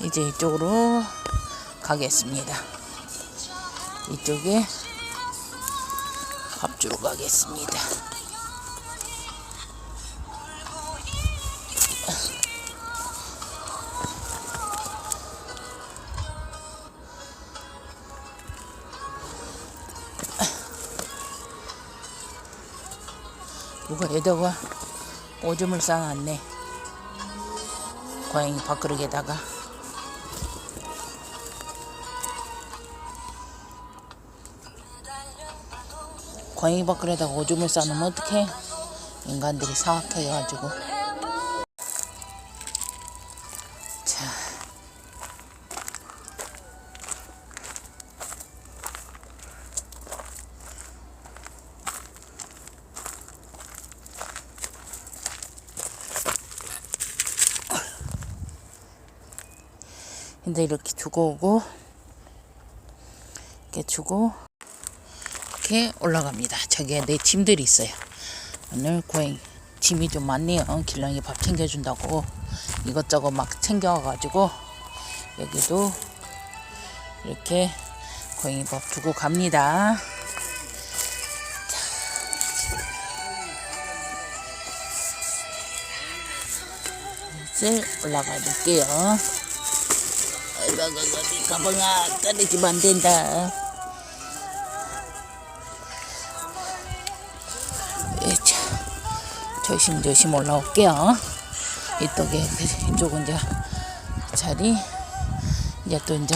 이제 이쪽으로 가겠습니다. 이쪽에 밥 주러 가겠습니다. 누가 여기다가 오줌을 싸놨네. 고양이 밥그릇에다가. 고양이 밥그릇에다가 오줌을 싸놓으면 어떡해? 인간들이 사악해가지고. 자. 근데 이렇게 주고 오고 이렇게 주고 이렇게 올라갑니다. 저기에 내 짐들이 있어요. 오늘 고양이 짐이 좀 많네요. 길랑이 밥 챙겨준다고 이것저것 막 챙겨가지고 여기도 이렇게 고양이 밥 주고 갑니다. 이제 올라가 볼게요. 아이고, 가방아, 떨어지면 안 된다. 조심조심 올라올게요. 이쪽에, 이쪽은 이제 자리, 이제 또 이제